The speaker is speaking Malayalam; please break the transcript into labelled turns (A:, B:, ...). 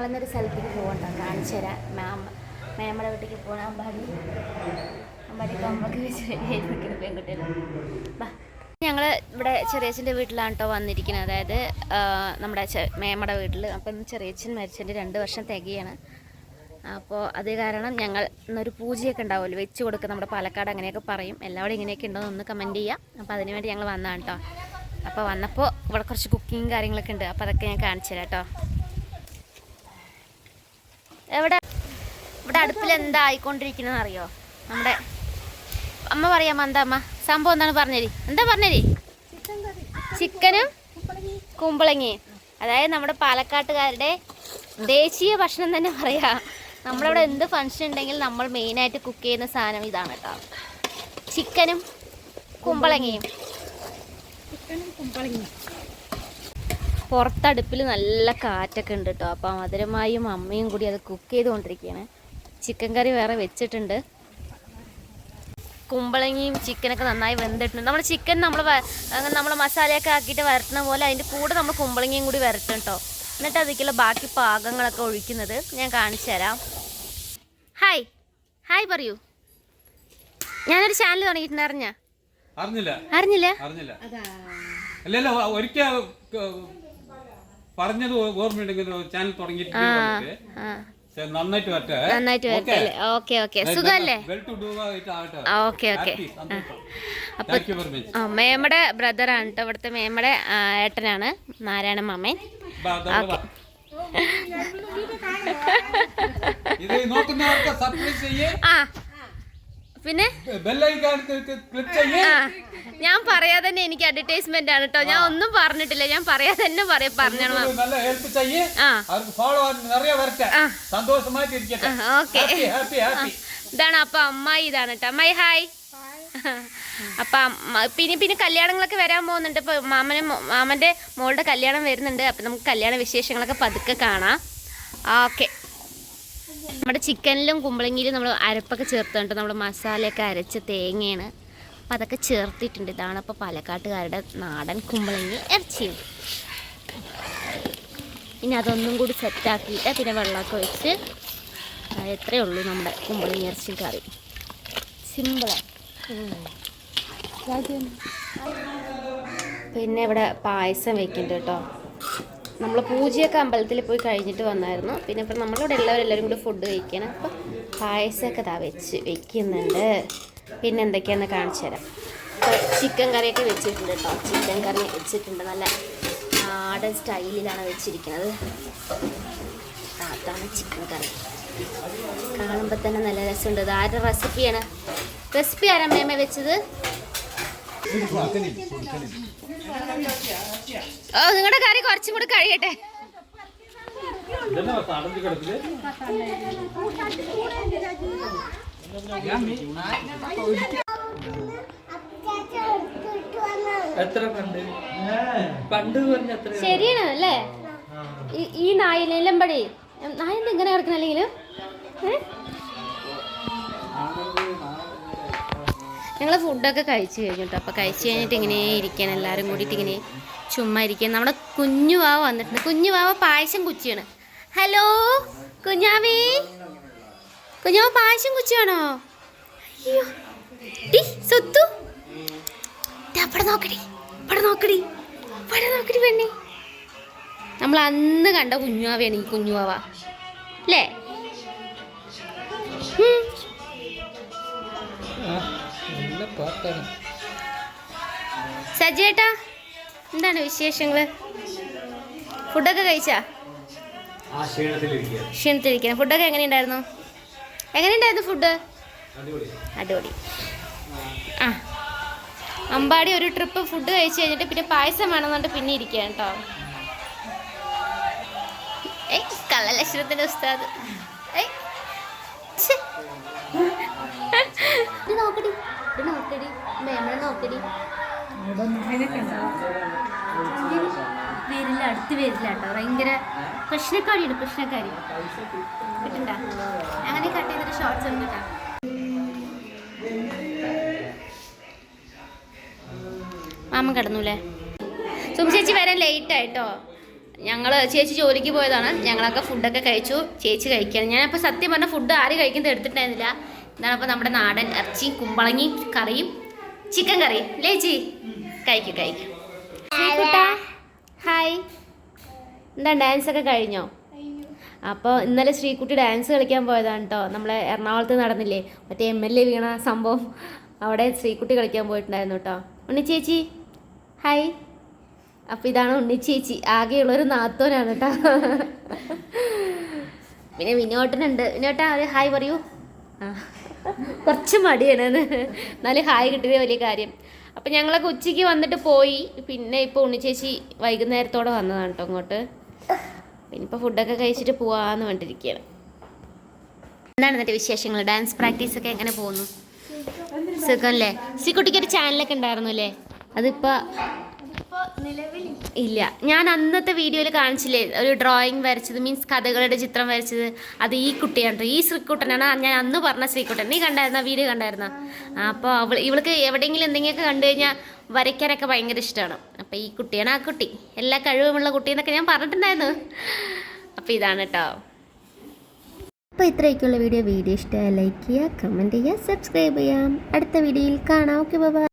A: ഞങ്ങളിന്നൊരു സ്ഥലത്തേക്ക് പോകണ്ട. കാണിച്ചു തരാം. മാം മേമ്മയുടെ വീട്ടിലേക്ക് പോകണം അമ്പാടി. അമ്പാടി കമ്പൊക്കെ വെച്ച് പെൺകുട്ടികൾ ബാ. ഞങ്ങൾ ഇവിടെ ചെറിയച്ഛന്റെ വീട്ടിലാണ് കേട്ടോ വന്നിരിക്കുന്നത് അതായത് നമ്മുടെ മേമ്മയുടെ വീട്ടിൽ അപ്പം ഇന്ന് ചെറിയച്ഛൻ മരിച്ചതിന്റെ രണ്ട് വർഷം തികയാണ്. അപ്പോൾ അത് കാരണം ഞങ്ങൾ ഇന്നൊരു പൂജയൊക്കെ ഉണ്ടാവുമല്ലോ. വെച്ച് കൊടുക്കുക. നമ്മുടെ പാലക്കാട് അങ്ങനെയൊക്കെ പറയും. എല്ലാവരും ഇങ്ങനെയൊക്കെ ഉണ്ടോ എന്ന് കമന്റ് ചെയ്യാം. അപ്പോൾ അതിന് വേണ്ടി ഞങ്ങൾ വന്നതാണ് കേട്ടോ അപ്പോൾ വന്നപ്പോൾ ഇവിടെ കുറച്ച് കുക്കിങ് കാര്യങ്ങളൊക്കെ ഉണ്ട്. അപ്പോൾ അതൊക്കെ ഞാൻ കാണിച്ചു തരാം കേട്ടോ എവിടെ? ഇവിടെ അടുപ്പിൽ എന്താ ആയിക്കൊണ്ടിരിക്കണെന്ന് അറിയോ നമ്മുടെ അമ്മ പറയാമോ എന്താ അമ്മ? സംഭവം എന്താണ് പറഞ്ഞേരി? എന്താ പറഞ്ഞേരി? ചിക്കനും കുമ്പളങ്ങിയും. അതായത് നമ്മുടെ പാലക്കാട്ടുകാരുടെ ദേശീയ ഭക്ഷണം തന്നെ പറയാം. നമ്മളിവിടെ എന്ത് ഫംഗ്ഷൻ ഉണ്ടെങ്കിൽ നമ്മൾ മെയിനായിട്ട് കുക്ക് ചെയ്യുന്ന സാധനം ഇതാണ് കേട്ടോ. ചിക്കനും കുമ്പളങ്ങയും. പുറത്തടുപ്പിൽ നല്ല കാറ്റൊക്കെ ഉണ്ട് കേട്ടോ അപ്പം മധുരമായും അമ്മയും കൂടി അത് കുക്ക് ചെയ്തുകൊണ്ടിരിക്കുകയാണ് ചിക്കൻ കറി വേറെ വെച്ചിട്ടുണ്ട്. കുമ്പളങ്ങിയും ചിക്കനൊക്കെ നന്നായി വെന്തിട്ടുണ്ട്. നമ്മൾ ചിക്കൻ നമ്മൾ നമ്മൾ മസാലയൊക്കെ ആക്കിയിട്ട് വരട്ടുന്ന പോലെ അതിന്റെ കൂടെ നമ്മൾ കുമ്പളങ്ങിയും കൂടി വരട്ടും കേട്ടോ എന്നിട്ട് അതിലേക്കുള്ള ബാക്കി പാകങ്ങളൊക്കെ ഒഴിക്കുന്നത് ഞാൻ കാണിച്ചു തരാം. ഹായ് ഹായ് പറയൂ. ഞാനൊരു ചാനൽ തുടങ്ങിയിട്ടുണ്ട് അറിഞ്ഞ?
B: അറിഞ്ഞില്ല.
A: അറിഞ്ഞില്ല?
B: അറിഞ്ഞില്ല. അല്ലല്ല ഒരിക്കൽ പറഞ്ഞത് ഓർമ്മയുണ്ടെങ്കിൽ ചാനൽ തുടങ്ങിയിട്ട് നന്നായിട്ട് വരട്ടെ.
A: നന്നായിട്ട് ഓക്കെ? ഓക്കെ സുഖമല്ലേ? Okay okay. അപ്പൊ മേമ്മയുടെ ബ്രദറാണ് കേട്ടോ ഇവിടുത്തെ മേമ്മയുടെ ഏട്ടനാണ് നാരായണ മാമൻ.
B: ഇത് നോക്കുന്നവർക്ക് സർപ്രൈസ് ചെയ്യേ.
A: ആ പിന്നെ? ഞാൻ പറയാതെ തന്നെ എനിക്ക് അഡ്വർടൈസ്മെന്റ് ആണ് കേട്ടോ ഞാൻ ഒന്നും പറഞ്ഞിട്ടില്ല. ഞാൻ പറയാതെ തന്നെ പറയാ.
B: ഇരിക്കട്ടെ.
A: ഓക്കെ. ഇതാണ് അപ്പൊ അമ്മായി ഇതാണ് കേട്ടോ അമ്മായി ഹായ്. അപ്പൊ പിന്നെ പിന്നെ കല്യാണങ്ങളൊക്കെ വരാൻ പോകുന്നുണ്ട്. ഇപ്പൊ മാമനെ മാമന്റെ മോളുടെ കല്യാണം വരുന്നുണ്ട്. അപ്പൊ നമുക്ക് കല്യാണ വിശേഷങ്ങളൊക്കെ പതുക്കെ കാണാം. ഓക്കെ. നമ്മുടെ ചിക്കനിലും കുമ്പളങ്ങിയിലും നമ്മൾ അരപ്പൊക്കെ ചേർത്തിട്ടുണ്ട് നമ്മൾ മസാലയൊക്കെ അരച്ച തേങ്ങയാണ്. അപ്പം അതൊക്കെ ചേർത്തിട്ടുണ്ട്. ഇതാണ് അപ്പോൾ പാലക്കാട്ടുകാരുടെ നാടൻ കുമ്പളങ്ങി ഇറച്ചിയും. ഇനി അതൊന്നും കൂടി സെറ്റാക്കിയിട്ട് പിന്നെ വെള്ളമൊക്കെ ഒഴിച്ച് എത്രയേ ഉള്ളൂ നമ്മുടെ കുമ്പളങ്ങി ഇറച്ചി കറി. സിമ്പിളാണ് പിന്നെ ഇവിടെ പായസം വെക്കുന്നുണ്ട് കേട്ടോ. നമ്മൾ പൂജയൊക്കെ അമ്പലത്തിൽ പോയി കഴിഞ്ഞിട്ട് വന്നായിരുന്നു. പിന്നെ ഇപ്പം നമ്മളിവിടെ എല്ലാവരും കൂടി ഫുഡ് കഴിക്കണം. അപ്പം പായസമൊക്കെ ഇതാ വെച്ച് വെക്കുന്നുണ്ട്. പിന്നെ എന്തൊക്കെയാണെന്ന് കാണിച്ചു തരാം. ചിക്കൻ കറിയൊക്കെ വെച്ചിട്ടുണ്ട് കേട്ടോ. ചിക്കൻ കറി വെച്ചിട്ടുണ്ട്. നല്ല നാടൻ സ്റ്റൈലിലാണ് വെച്ചിരിക്കുന്നത്. അതാണ് ചിക്കൻ കറി. കാണുമ്പോൾ തന്നെ നല്ല രസമുണ്ട്. ഇത് ആരുടെ റെസിപ്പിയാണ്? റെസിപ്പി ആരമ്മയമ്മ വെച്ചത്? ഓ നിങ്ങളുടെ കറി കുറച്ചും കൂടി കഴിയട്ടെ.
C: എത്ര പണ്ട്? പണ്ട്
A: ശരിയാണ് അല്ലേ? ഈ- ഈ നായിലെല്ലാം പടി. നായ ഇങ്ങനെ കിടക്കണം അല്ലെങ്കിലും? ഞങ്ങൾ ഫുഡൊക്കെ കഴിച്ചു കഴിഞ്ഞിട്ടോ. അപ്പൊ അപ്പോൾ കഴിച്ചു കഴിഞ്ഞിട്ട് ഇങ്ങനെ ഇരിക്കാൻ എല്ലാവരും കൂടിയിട്ട് ഇങ്ങനെ ചുമ്മാ ഇരിക്കുക നമ്മുടെ കുഞ്ഞു വാവ വന്നിട്ടുണ്ട്. കുഞ്ഞു വാവ പായസം കുച്ചിയാണ്. ഹലോ കുഞ്ഞാവേ. കുഞ്ഞാവ പായസം കുച്ചിയാണോ? അയ്യോ. ടി സ്വത്തു. അവിടെ നോക്കടി. ഇവിടെ നോക്കടി. ഇവിടെ നോക്കടി പെണ്ണി. നമ്മൾ അന്ന് കണ്ട കുഞ്ഞുവാവയാണ് ഈ കുഞ്ഞുവാവ അല്ലേ? ഉം. എന്താണ് വിശേഷങ്ങൾ ഫുഡൊക്കെ കഴിച്ചാ? ക്ഷീണത്തിരിക്കണം ഫുഡൊക്കെ എങ്ങനെയുണ്ടായിരുന്നു? എങ്ങനെയുണ്ടായിരുന്നു ഫുഡ്? അടിപൊളി. ആ. അമ്പാടി ഒരു ട്രിപ്പ് ഫുഡ് കഴിച്ചു കഴിഞ്ഞിട്ട് പിന്നെ പായസം വേണമെന്നുണ്ട് പിന്നെ ഇരിക്കുക കേട്ടോ ഏയ് കള്ളലക്ഷണത്തിന്റെ ഉസ്താദ്. ഏയ്. നോക്കടി. നോക്കടി. മേമനെ നോക്കടി. വരില്ല അടുത്ത് വരില്ല കേട്ടോ. ഭയങ്കര പ്രശ്നക്കാരിയാണ് പ്രശ്നക്കാരി. കിട്ടണ്ട അങ്ങനെ കട്ട് ചെയ്തിട്ട് ഷോർട്ട്സ് ഉണ്ട് കേട്ടോ. മാമൻ കിടന്നൂലേ സുമ ചേച്ചി വരാൻ ലേറ്റ് ആയിട്ടോ ഞങ്ങൾ ചേച്ചി ജോലിക്ക് പോയതാണ്. ഞങ്ങളൊക്കെ ഫുഡൊക്കെ കഴിച്ചു. ചേച്ചി കഴിക്കാൻ. ഞാനപ്പോൾ സത്യം പറഞ്ഞ ഫുഡ് ആരും കഴിക്കുന്നത് എടുത്തിട്ടുണ്ടായിരുന്നില്ല. ഇതാണ് അപ്പോൾ നമ്മുടെ നാടൻ ഇറച്ചി കുമ്പളങ്ങി കറിയും ചിക്കൻ കറിയും. അല്ലേ ചേച്ചി? കഴിക്കും കഴിക്കും. ഹായ്. എന്താ ഡാൻസ് ഒക്കെ കഴിഞ്ഞോ? അപ്പോൾ ഇന്നലെ ശ്രീകുട്ടി ഡാൻസ് കളിക്കാൻ പോയതാണ് കേട്ടോ നമ്മളെ എറണാകുളത്ത് നടന്നില്ലേ? മറ്റേ എം എൽ എ വീണ സംഭവം. അവിടെ ശ്രീകുട്ടി കളിക്കാൻ പോയിട്ടുണ്ടായിരുന്നു കേട്ടോ ഉണ്ണി ചേച്ചി ഹായ്. അപ്പം ഇതാണ് ഉണ്ണി ചേച്ചി. ആകെയുള്ളൊരു നാത്തോനാണ് കേട്ടോ പിന്നെ വിനോട്ടനുണ്ട്. വിനോട്ട ഒരു ഹായ് പറയൂ. ആ കുറച്ച് മടിയാണ്. എന്നാലും ഹായ് കിട്ടിയത് വലിയ കാര്യം. അപ്പം ഞങ്ങളൊക്കെ ഉച്ചയ്ക്ക് വന്നിട്ട് പോയി. പിന്നെ ഇപ്പോൾ ഉണ്ണിച്ചേച്ചി വൈകുന്നേരത്തോടെ വന്നതാണ് കേട്ടോ ഇങ്ങോട്ട്. പിന്നെ ഇപ്പോൾ ഫുഡൊക്കെ കഴിച്ചിട്ട് പോവാന്ന് പറഞ്ഞിരിക്കുകയാണ് എന്താണ് എന്നിട്ട് വിശേഷങ്ങൾ ഡാൻസ് പ്രാക്ടീസ് ഒക്കെ എങ്ങനെ പോകുന്നു? സുഖം അല്ലേ? സിക്കുട്ടിക്ക് ഒരു ചാനലൊക്കെ ഉണ്ടായിരുന്നു അല്ലേ? അതിപ്പോൾ ഇല്ല. ഞാൻ അന്നത്തെ വീഡിയോയിൽ കാണിച്ചില്ലേ ഒരു ഡ്രോയിങ് വരച്ചത് മീൻസ് കഥകളുടെ ചിത്രം വരച്ചത്. അത് ഈ കുട്ടിയാണ് ട്ടോ. ഈ ശ്രീക്കുട്ടനാണ് ഞാൻ അന്ന് പറഞ്ഞ ശ്രീക്കുട്ടൻ നീ കണ്ടായിരുന്ന? വീഡിയോ കണ്ടായിരുന്ന? അപ്പോൾ അവൾ ഇവൾക്ക് എവിടെയെങ്കിലും എന്തെങ്കിലുമൊക്കെ കണ്ടു കഴിഞ്ഞാൽ വരയ്ക്കാനൊക്കെ ഭയങ്കര ഇഷ്ടമാണ്. അപ്പോൾ ഈ കുട്ടിയാണ് ആ കുട്ടി. എല്ലാ കഴിവുമുള്ള കുട്ടി എന്നൊക്കെ ഞാൻ പറഞ്ഞിട്ടുണ്ടായിരുന്നു. അപ്പോൾ ഇതാണ് കേട്ടോ
D: അപ്പോൾ ഇത്രയൊക്കെയുള്ള വീഡിയോ. വീഡിയോ ഇഷ്ടമായ ലൈക്ക് ചെയ്യുക കമന്റ് ചെയ്യുക സബ്സ്ക്രൈബ് ചെയ്യാം അടുത്ത വീഡിയോയിൽ കാണാം. Okay bye